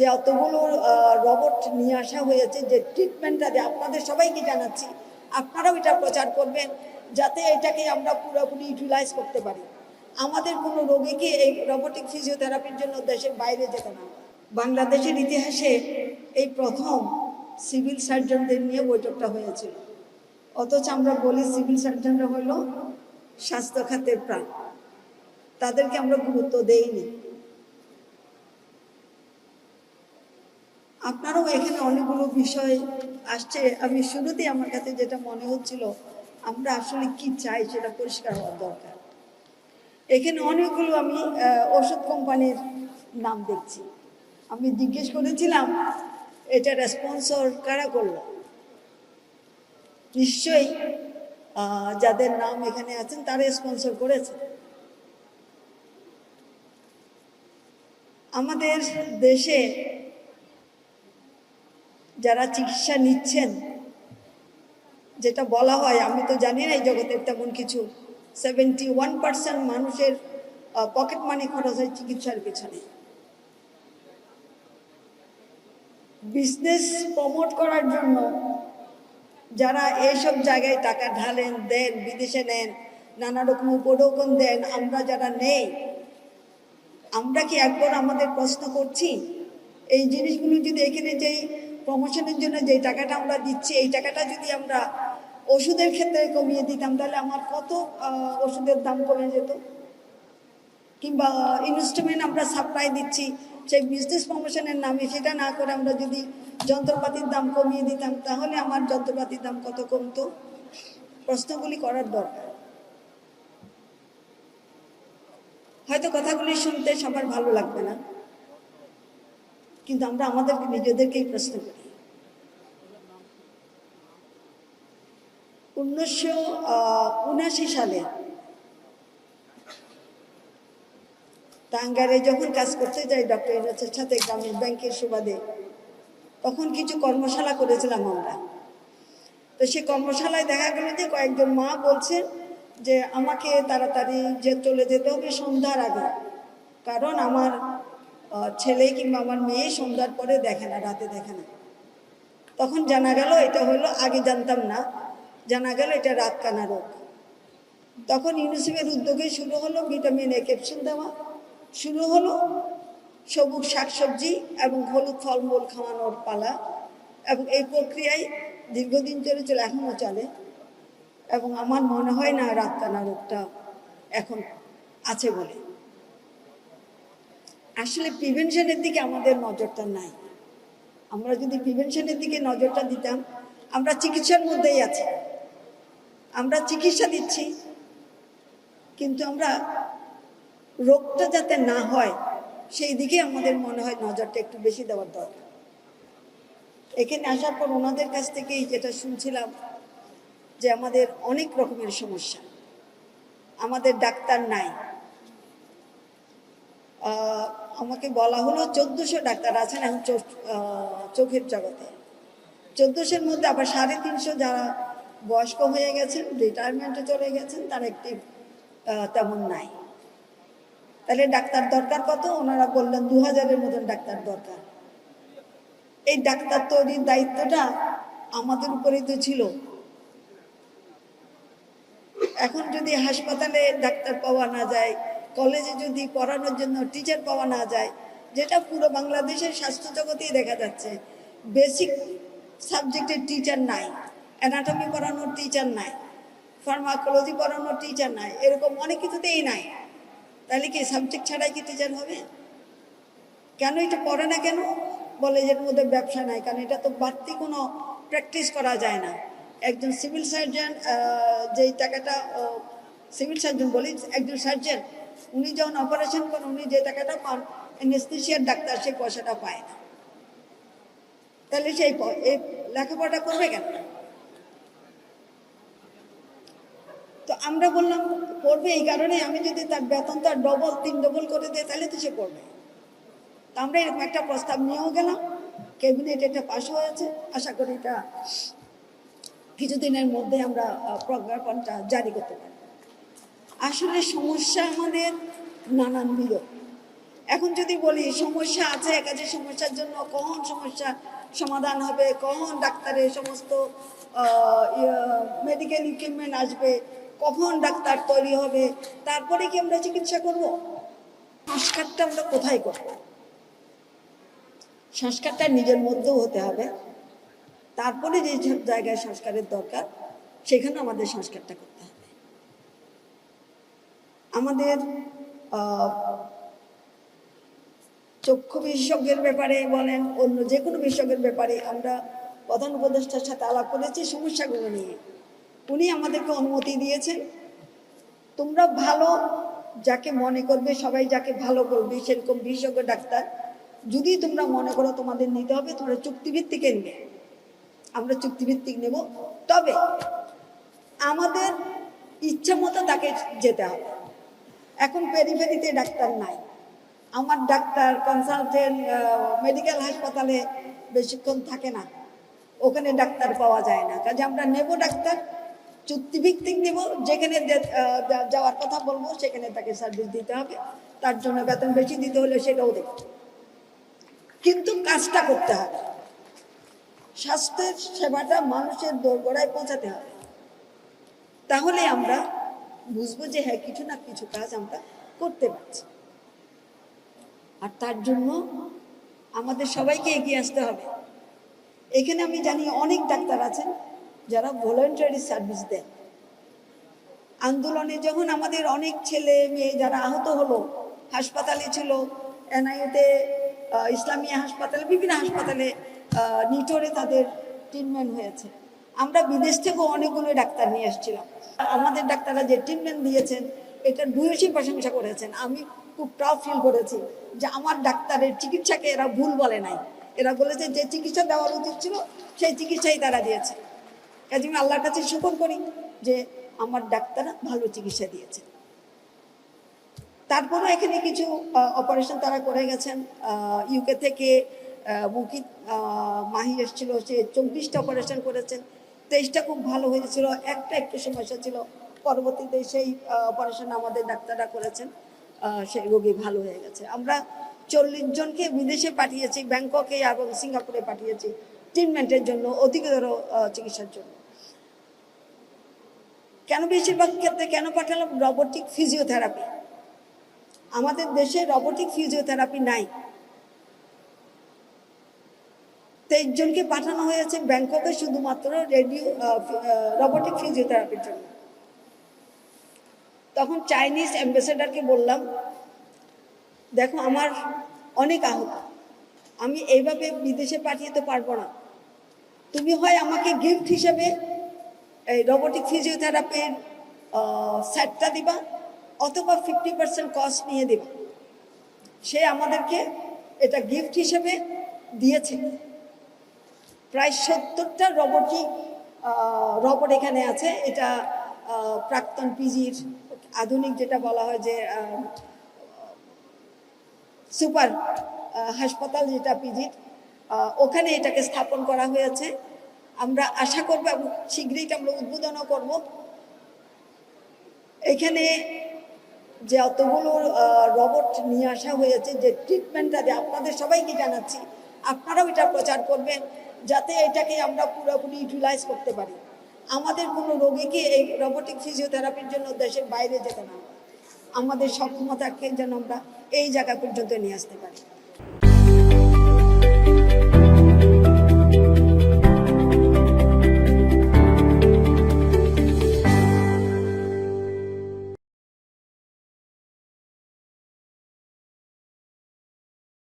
যে অতগুলো রবট নিয়ে আসা হয়েছে, যে ট্রিটমেন্টটা দেয় আপনাদের সবাইকে জানাচ্ছি, আপনারাও এটা প্রচার করবেন, যাতে এটাকে আমরা পুরোপুরি ইউটিলাইজ করতে পারি। আমাদের কোনো রোগীকে এই রোবোটিক ফিজিওথেরাপির জন্য দেশের বাইরে যেতে না। বাংলাদেশের ইতিহাসে এই প্রথম সিভিল সার্জনদের নিয়ে বৈঠকটা হয়েছিল। অথচ আমরা বলি সিভিল সার্জনরা হলো স্বাস্থ্য খাতের প্রাণ। তাদেরকে আমরা গুরুত্ব দেইনি। আপনারাও এখানে অনেকগুলো বিষয় আসছে। আমি শুরুতেই আমার কাছে যেটা মনে হচ্ছিল, আমরা আসলে কি চাই সেটা পরিষ্কার হওয়ার দরকার। এখানে অনেকগুলো আমি ওষুধ কোম্পানির নাম দেখছি। আমি জিজ্ঞেস করেছিলাম এটা স্পন্সর কারা করল? নিশ্চয়ই যাদের নাম এখানে আছেন তারা স্পন্সর করেছে। আমাদের দেশে যারা চিকিৎসা নিচ্ছেন, যেটা বলা হয়, আমি তো জানি না এই জগতের তেমন কিছু সেভেন্টি ওয়ান পার্সেন্ট মানুষের পকেট মানি খরচ হয় চিকিৎসার পেছনে। বিজনেস প্রমোট করার জন্য যারা এইসব জায়গায় টাকা ঢালেন, দেন, বিদেশে নেন, নানা রকম উপঢৌকন দেন, আমরা যারা নেই, আমরা কি একবার আমাদের প্রশ্ন করছি, এই জিনিসগুলো যদি এখানে যেই প্রমোশনের জন্য যে টাকাটা আমরা দিচ্ছি, এই টাকাটা যদি আমরা ওষুধের ক্ষেত্রে কমিয়ে দিতাম, তাহলে আমার কত ওষুধের দাম কমে যেত? কিংবা ইনস্ট্রুমেন্ট আমরা সাপ্লাই দিচ্ছি, সেই বিজনেস প্রমোশনের নামে সেটা না করে আমরা যদি যন্ত্রপাতির দাম কমিয়ে দিতাম, তাহলে আমার যন্ত্রপাতির দাম কত কমতো? প্রশ্নগুলি করার দরকার। হয়তো কথাগুলি শুনতে সবার ভালো লাগবে না। কিন্তু আমরা আমাদেরকে নিজেদেরকেই প্রশ্ন করি। উনিশশো উনাশি সালে টাঙ্গারে যখন কাজ করতে যাই ডক্টর ইউনুসের সাথে গ্রামীণ ব্যাংকের সুবাদে, তখন কিছু কর্মশালা করেছিলাম আমরা। তো সেই কর্মশালায় দেখা গেল যে কয়েকজন মা বলছেন যে আমাকে তাড়াতাড়ি যে চলে যেতে হবে সন্ধ্যার আগে। কারণ আমার ছেলে কিংবা আমার মেয়ে সন্ধ্যার পরে দেখে না, রাতে দেখে না। তখন জানা গেল এটা হলো, আগে জানতাম না, জানা গেল এটা রাত কানা রোগ। তখন ইউনিসেফের উদ্যোগে শুরু হলো ভিটামিন এ ক্যাপসুল দেওয়া, শুরু হলো সবুজ শাকসবজি এবং হলুদ ফলমূল খাওয়ানোর পালা, এবং এই প্রক্রিয়ায় দীর্ঘদিন চলে চলে এখনও চলে, এবং আমার মনে হয় না রাত কানা রোগটা এখন আছে বলে। আসলে প্রিভেনশনের দিকে আমাদের নজরটা নাই। আমরা যদি প্রিভেনশনের দিকে নজরটা দিতাম, আমরা চিকিৎসার মধ্যেই আছি। আমরা চিকিৎসা দিচ্ছি, কিন্তু আমরা রোগটা যাতে না হয়, সেই দিকে আমাদের মনে হয় নজরটা একটু বেশি দেওয়ার দরকার। এখানে আসার পর ওনাদের কাছ থেকেই যেটা শুনছিলাম, যে আমাদের অনেক রকমের সমস্যা। আমাদের ডাক্তার নাই। আমাকে বলা হলো চোদ্দশো ডাক্তার আছেন এখন চোখ- চোখের জগতে। চোদ্দোশোর মধ্যে আবার সাড়ে তিনশো যারা বয়স্ক হয়ে গেছেন রিটায়ারমেন্টে চলে গেছেন, তার একটি তেমন নাই। তাহলে ডাক্তার দরকার কত? ওনারা বললেন দু হাজারের মতন ডাক্তার দরকার। এই ডাক্তার তৈরির দায়িত্বটা আমাদের উপরেই তো ছিল। এখন যদি হাসপাতালে ডাক্তার পাওয়া না যায় কলেজে যদি পড়ানোর জন্য টিচার পাওয়া না যায়, যেটা পুরো বাংলাদেশের স্বাস্থ্য জগতেই দেখা যাচ্ছে বেসিক সাবজেক্টের টিচার নাই অ্যানাটমি পড়ানোর টিচার নাই ফার্মাকোলজি পড়ানোর টিচার নাই, এরকম অনেক কিছুতেই নাই। তাহলে কি সাবজেক্ট ছাড়াই কি টিচার হবে? কেন এটা পড়ে না কেন? বলে যে মধ্যে ব্যবসা নাই, কারণ এটা তো বাড়তি কোনো প্র্যাকটিস করা যায় না। একজন সিভিল সার্জন যেই টাকাটা সিভিল সার্জন বলি, একজন সার্জন উনি যখন অপারেশন করেন, উনি যে টাকাটা পান এনেস্থেশিয়ার ডাক্তার সেই পয়সাটা পায় না। তাহলে সেই এই লেখাপড়াটা করবে কেন? তো আমরা বললাম পড়বে এই কারণে আমি যদি তার বেতন তার ডবল তিন ডবল করে দিই, তাহলে তো সে পড়বে তো আমরা এরকম একটা প্রস্তাব নিয়েও গেলাম। ক্যাবিনেট এটা পাশ হয়েছে। আশা করি এটা কিছুদিনের মধ্যে আমরা প্রজ্ঞাপনটা জারি করতে পারি আসলে সমস্যা আমাদের নানান নানানবিধ এখন যদি বলি, সমস্যা আছে কাজে সমস্যার জন্য কখন সমস্যা সমাধান হবে, কখন ডাক্তারের সমস্ত মেডিকেল ইকুইপমেন্ট আসবে, কখন ডাক্তার তৈরি হবে, তারপরে কি আমরা চিকিৎসা করব? সংস্কারটা আমরা কোথায় করব? সংস্কারটা নিজের মধ্যেও হতে হবে। তারপরে যে জায়গায় সংস্কারের দরকার সেখানে আমাদের সংস্কারটা করতে হবে। আমাদের চক্ষু বিশেষজ্ঞের ব্যাপারে বলেন, অন্য যে কোনো বিশেষজ্ঞের ব্যাপারে আমরা প্রধান উপদেষ্টার সাথে আলাপ করেছি সমস্যাগুলো নিয়ে। উনি আমাদেরকে অনুমতি দিয়েছেন। তোমরা ভালো যাকে মনে করবে, সবাই যাকে ভালো করবে সেরকম বিশেষজ্ঞ ডাক্তার। যদি তোমরা মনে করো তোমাদের নিতে হবে তোমরা চুক্তিভিত্তিকে নিবে আমরা চুক্তিভিত্তিক নেব। তবে আমাদের ইচ্ছা মতো তাকে যেতে হবে। এখন পেরিফেরিতে ডাক্তার নাই। আমার ডাক্তার কনসালটেন্ট মেডিকেল হাসপাতালে বেশিক্ষণ থাকে না। ওখানে ডাক্তার পাওয়া যায় না। কাজে আমরা নেব ডাক্তার, চুক্তিভিত্তিক নেব, যেখানে যাওয়ার কথা বলব, সেখানে তাকে সার্ভিস দিতে হবে। তার জন্য বেতন বেশি দিতে হলে সেটাও দেব। কিন্তু কাজটা করতে হবে। স্বাস্থ্যের সেবাটা মানুষের দোরগোড়ায় পৌঁছাতে হবে। তাহলে আমরা বুঝব যে হ্যাঁ কিছু না কিছু কাজ আমরা করতে পারছি। আর তার জন্য আমাদের সবাইকে এগিয়ে আসতে হবে। এখানে আমি জানি অনেক ডাক্তার আছেন যারা ভলেন্টারি সার্ভিস দেন। আন্দোলনে যখন আমাদের অনেক ছেলে মেয়ে যারা আহত হলো, হাসপাতালে ছিল এনআইউতে ইসলামিয়া হাসপাতালে, বিভিন্ন হাসপাতালে নিটোরে তাদের ট্রিটমেন্ট হয়েছে। আমরা বিদেশ থেকেও অনেকগুলো ডাক্তার নিয়ে এসেছিলাম আমাদের ডাক্তাররা যে ট্রিটমেন্ট দিয়েছেন এটার ভূয়সী প্রশংসা করেছেন। আমি খুব প্রাউড ফিল করেছি যে আমার ডাক্তারের চিকিৎসাকে এরা ভুল বলে নাই। এরা বলেছে যে চিকিৎসা দেওয়ার উচিত ছিল, সেই চিকিৎসাই তারা দিয়েছে। কাজে আমি আল্লাহর কাছে শুকর করি যে আমার ডাক্তাররা ভালো চিকিৎসা দিয়েছে তারপরে এখানে কিছু অপারেশন তারা করে গেছেন। ইউকে থেকে মুকিত মাহি এসেছিল, সে চব্বিশটা অপারেশন করেছেন। তেইশটা খুব ভালো হয়েছিল, একটা একটু সমস্যা ছিল। পরবর্তীতে সেই অপারেশন আমাদের ডাক্তাররা করেছেন সেই রোগী ভালো হয়ে গেছে। আমরা চল্লিশ জনকে বিদেশে পাঠিয়েছি, ব্যাংককে এবং সিঙ্গাপুরে পাঠিয়েছি ট্রিটমেন্টের জন্য, অধিকতর চিকিৎসার জন্য। কেন বেশিরভাগ ক্ষেত্রে কেন পাঠালাম? রোবোটিক ফিজিওথেরাপি আমাদের দেশে রোবোটিক ফিজিওথেরাপি নাই। তেইশ জনকে পাঠানো হয়েছে ব্যাংককে শুধুমাত্র রেডিও রোবোটিক ফিজিওথেরাপির জন্য। তখন চাইনিজ অ্যাম্বাসেডারকে বললাম, দেখো, আমার অনেক আহত। আমি এইভাবে বিদেশে পাঠিয়ে তো পারব না। তুমি হয় আমাকে গিফট হিসেবে এই রোবোটিক ফিজিওথেরাপির সেটটা দিবা, অথবা ফিফটি পার্সেন্ট কস্ট নিয়ে দিবা। সে আমাদেরকে এটা গিফট হিসেবে দিয়েছে। প্রায় সত্তরটা রোবোটিক রোবট এখানে আছে। এটা প্রাক্তন পিজির আধুনিক যেটা বলা হয় যে সুপার হাসপাতাল যেটা পিজির ওখানে এটাকে স্থাপন করা হয়েছে। আমরা আশা করব এবং শীঘ্রই আমরা উদ্বোধনও করব। এখানে যে অতগুলো রোবট নিয়ে আসা হয়েছে, যে ট্রিটমেন্টটা দিয়ে আপনাদের সবাইকে জানাচ্ছি, আপনারাও এটা প্রচার করবেন। যাতে এটাকে আমরা পুরোপুরি ইউটিলাইজ করতে পারি আমাদের কোনো রোগীকে এই রোবোটিক ফিজিওথেরাপির জন্য দেশের বাইরে যেতে না। আমাদের সক্ষমতাকে যেন আমরা এই জায়গা পর্যন্ত নিয়ে আসতে পারি